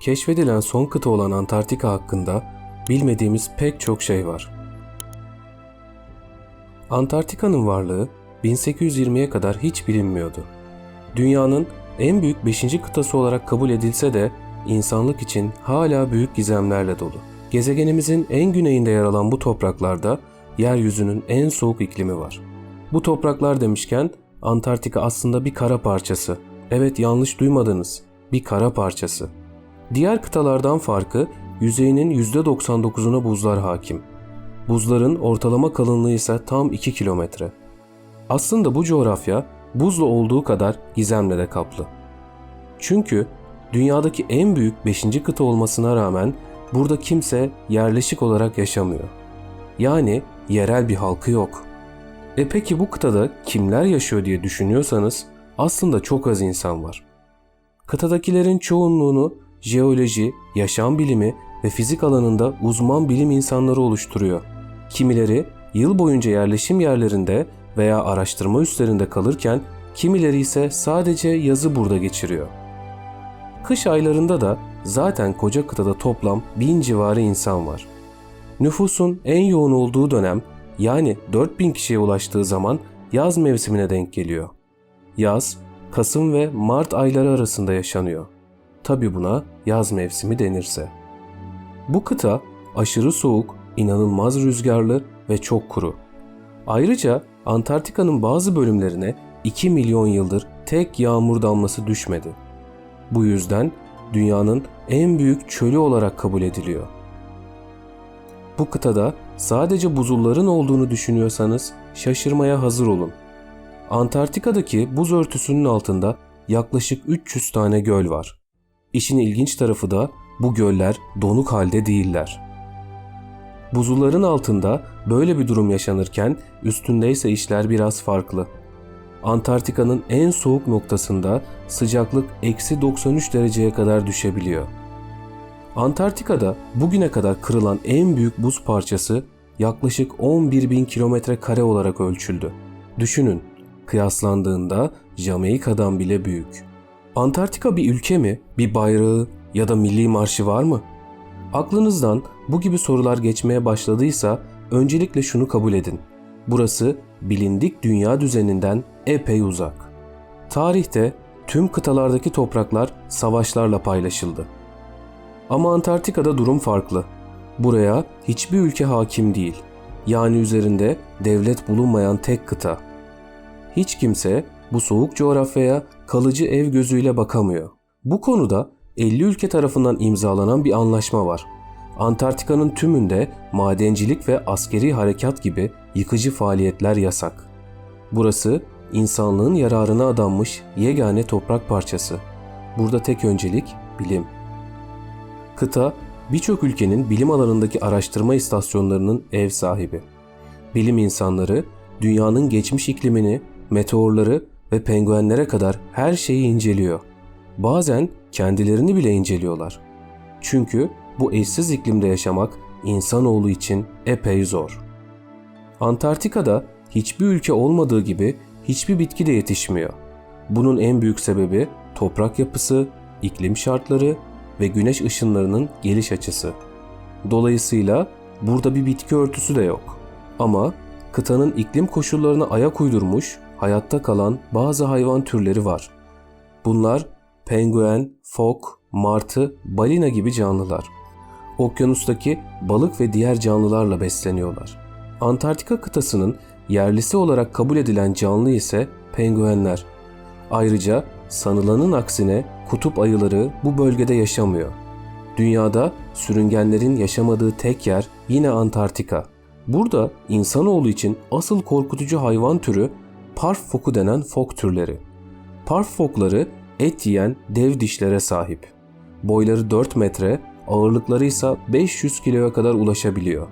keşfedilen son kıta olan Antarktika hakkında bilmediğimiz pek çok şey var. Antarktika'nın varlığı 1820'ye kadar hiç bilinmiyordu. Dünyanın en büyük 5. kıtası olarak kabul edilse de insanlık için hala büyük gizemlerle dolu. Gezegenimizin en güneyinde yer alan bu topraklarda yeryüzünün en soğuk iklimi var. Bu topraklar demişken Antarktika aslında bir kara parçası. Evet yanlış duymadınız. Bir kara parçası. Diğer kıtalardan farkı yüzeyinin %99'una buzlar hakim. Buzların ortalama kalınlığı ise tam 2 kilometre. Aslında bu coğrafya buzla olduğu kadar gizemle de kaplı. Çünkü dünyadaki en büyük 5. kıta olmasına rağmen burada kimse yerleşik olarak yaşamıyor. Yani yerel bir halkı yok. E peki bu kıtada kimler yaşıyor diye düşünüyorsanız aslında çok az insan var. Kıtadakilerin çoğunluğunu jeoloji, yaşam bilimi ve fizik alanında uzman bilim insanları oluşturuyor. Kimileri yıl boyunca yerleşim yerlerinde veya araştırma üslerinde kalırken kimileri ise sadece yazı burada geçiriyor. Kış aylarında da zaten koca kıtada toplam bin civarı insan var. Nüfusun en yoğun olduğu dönem yani 4000 kişiye ulaştığı zaman yaz mevsimine denk geliyor. Yaz, Kasım ve Mart ayları arasında yaşanıyor. Tabi buna yaz mevsimi denirse. Bu kıta aşırı soğuk, inanılmaz rüzgarlı ve çok kuru. Ayrıca Antarktika'nın bazı bölümlerine 2 milyon yıldır tek yağmur damlası düşmedi. Bu yüzden dünyanın en büyük çölü olarak kabul ediliyor. Bu kıtada sadece buzulların olduğunu düşünüyorsanız şaşırmaya hazır olun. Antarktika'daki buz örtüsünün altında yaklaşık 300 tane göl var. İşin ilginç tarafı da bu göller donuk halde değiller. Buzulların altında böyle bir durum yaşanırken üstündeyse işler biraz farklı. Antarktika'nın en soğuk noktasında sıcaklık eksi 93 dereceye kadar düşebiliyor. Antarktika'da bugüne kadar kırılan en büyük buz parçası yaklaşık 11 bin kilometre kare olarak ölçüldü. Düşünün, kıyaslandığında Jamaika'dan bile büyük. Antarktika bir ülke mi, bir bayrağı ya da milli marşı var mı? Aklınızdan bu gibi sorular geçmeye başladıysa öncelikle şunu kabul edin. Burası bilindik dünya düzeninden epey uzak. Tarihte tüm kıtalardaki topraklar savaşlarla paylaşıldı. Ama Antarktika'da durum farklı. Buraya hiçbir ülke hakim değil. Yani üzerinde devlet bulunmayan tek kıta. Hiç kimse bu soğuk coğrafyaya kalıcı ev gözüyle bakamıyor. Bu konuda 50 ülke tarafından imzalanan bir anlaşma var. Antarktika'nın tümünde madencilik ve askeri harekat gibi yıkıcı faaliyetler yasak. Burası insanlığın yararına adanmış yegane toprak parçası. Burada tek öncelik bilim. Kıta birçok ülkenin bilim alanındaki araştırma istasyonlarının ev sahibi. Bilim insanları dünyanın geçmiş iklimini, meteorları ve penguenlere kadar her şeyi inceliyor. Bazen kendilerini bile inceliyorlar. Çünkü bu eşsiz iklimde yaşamak insanoğlu için epey zor. Antarktika'da hiçbir ülke olmadığı gibi hiçbir bitki de yetişmiyor. Bunun en büyük sebebi toprak yapısı, iklim şartları ve güneş ışınlarının geliş açısı. Dolayısıyla burada bir bitki örtüsü de yok. Ama kıtanın iklim koşullarına ayak uydurmuş, hayatta kalan bazı hayvan türleri var. Bunlar penguen, fok, martı, balina gibi canlılar. Okyanustaki balık ve diğer canlılarla besleniyorlar. Antarktika kıtasının yerlisi olarak kabul edilen canlı ise penguenler. Ayrıca sanılanın aksine kutup ayıları bu bölgede yaşamıyor. Dünyada sürüngenlerin yaşamadığı tek yer yine Antarktika. Burada insanoğlu için asıl korkutucu hayvan türü parf foku denen fok türleri. Parf fokları et yiyen dev dişlere sahip. Boyları 4 metre, ağırlıkları ise 500 kiloya kadar ulaşabiliyor.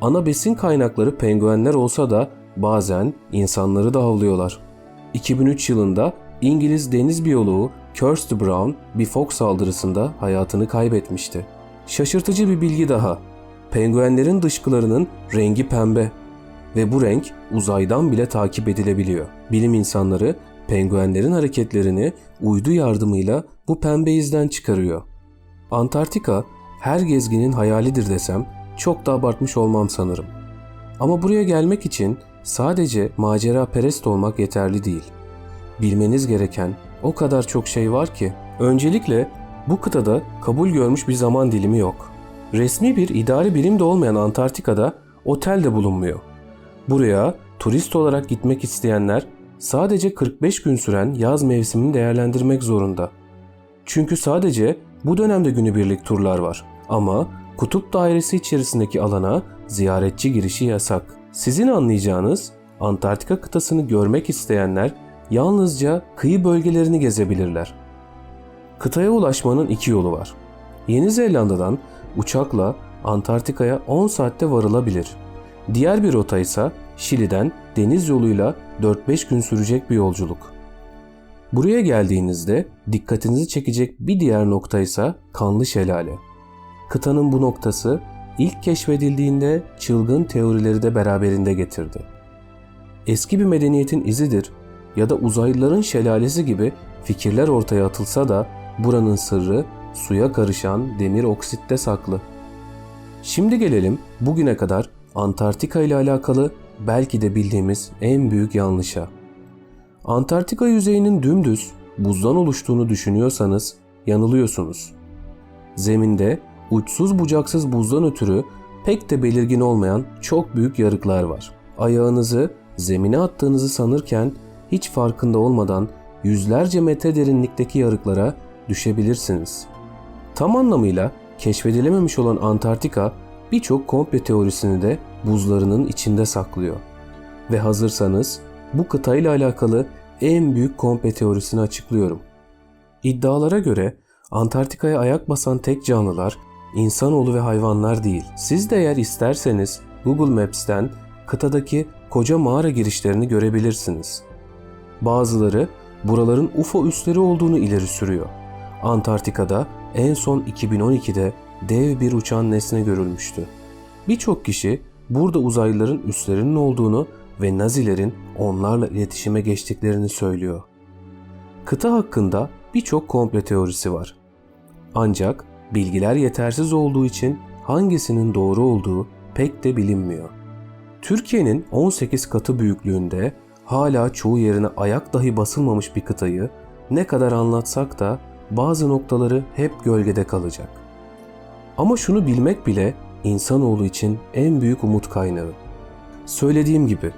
Ana besin kaynakları penguenler olsa da bazen insanları da avlıyorlar. 2003 yılında İngiliz deniz biyoloğu Kirsty Brown bir fok saldırısında hayatını kaybetmişti. Şaşırtıcı bir bilgi daha. Penguenlerin dışkılarının rengi pembe ve bu renk uzaydan bile takip edilebiliyor. Bilim insanları penguenlerin hareketlerini uydu yardımıyla bu pembe izden çıkarıyor. Antarktika her gezginin hayalidir desem çok da abartmış olmam sanırım. Ama buraya gelmek için sadece macera perest olmak yeterli değil. Bilmeniz gereken o kadar çok şey var ki. Öncelikle bu kıtada kabul görmüş bir zaman dilimi yok. Resmi bir idari birim de olmayan Antarktika'da otel de bulunmuyor. Buraya turist olarak gitmek isteyenler sadece 45 gün süren yaz mevsimini değerlendirmek zorunda. Çünkü sadece bu dönemde günübirlik turlar var. Ama kutup dairesi içerisindeki alana ziyaretçi girişi yasak. Sizin anlayacağınız Antarktika kıtasını görmek isteyenler yalnızca kıyı bölgelerini gezebilirler. Kıtaya ulaşmanın iki yolu var. Yeni Zelanda'dan uçakla Antarktika'ya 10 saatte varılabilir. Diğer bir rota ise Şili'den deniz yoluyla 4-5 gün sürecek bir yolculuk. Buraya geldiğinizde dikkatinizi çekecek bir diğer nokta ise Kanlı Şelale. Kıtanın bu noktası ilk keşfedildiğinde çılgın teorileri de beraberinde getirdi. Eski bir medeniyetin izidir ya da uzaylıların şelalesi gibi fikirler ortaya atılsa da buranın sırrı suya karışan demir oksitte saklı. Şimdi gelelim bugüne kadar Antarktika ile alakalı belki de bildiğimiz en büyük yanlışa. Antarktika yüzeyinin dümdüz buzdan oluştuğunu düşünüyorsanız yanılıyorsunuz. Zeminde uçsuz bucaksız buzdan ötürü pek de belirgin olmayan çok büyük yarıklar var. Ayağınızı zemine attığınızı sanırken hiç farkında olmadan yüzlerce metre derinlikteki yarıklara düşebilirsiniz. Tam anlamıyla keşfedilememiş olan Antarktika birçok komple teorisini de buzlarının içinde saklıyor. Ve hazırsanız bu kıtayla alakalı en büyük komple teorisini açıklıyorum. İddialara göre Antarktika'ya ayak basan tek canlılar insanoğlu ve hayvanlar değil. Siz de eğer isterseniz Google Maps'ten kıtadaki koca mağara girişlerini görebilirsiniz. Bazıları buraların UFO üsleri olduğunu ileri sürüyor. Antarktika'da en son 2012'de dev bir uçan nesne görülmüştü. Birçok kişi burada uzaylıların üslerinin olduğunu ve Nazilerin onlarla iletişime geçtiklerini söylüyor. Kıta hakkında birçok komple teorisi var. Ancak bilgiler yetersiz olduğu için hangisinin doğru olduğu pek de bilinmiyor. Türkiye'nin 18 katı büyüklüğünde hala çoğu yerine ayak dahi basılmamış bir kıtayı ne kadar anlatsak da bazı noktaları hep gölgede kalacak. Ama şunu bilmek bile insanoğlu için en büyük umut kaynağı. Söylediğim gibi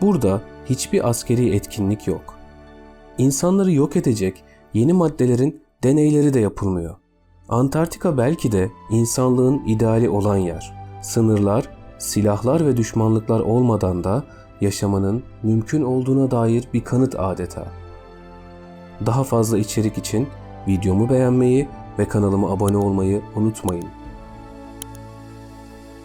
burada hiçbir askeri etkinlik yok. İnsanları yok edecek yeni maddelerin deneyleri de yapılmıyor. Antarktika belki de insanlığın ideali olan yer. Sınırlar, silahlar ve düşmanlıklar olmadan da yaşamanın mümkün olduğuna dair bir kanıt adeta. Daha fazla içerik için videomu beğenmeyi ve kanalıma abone olmayı unutmayın.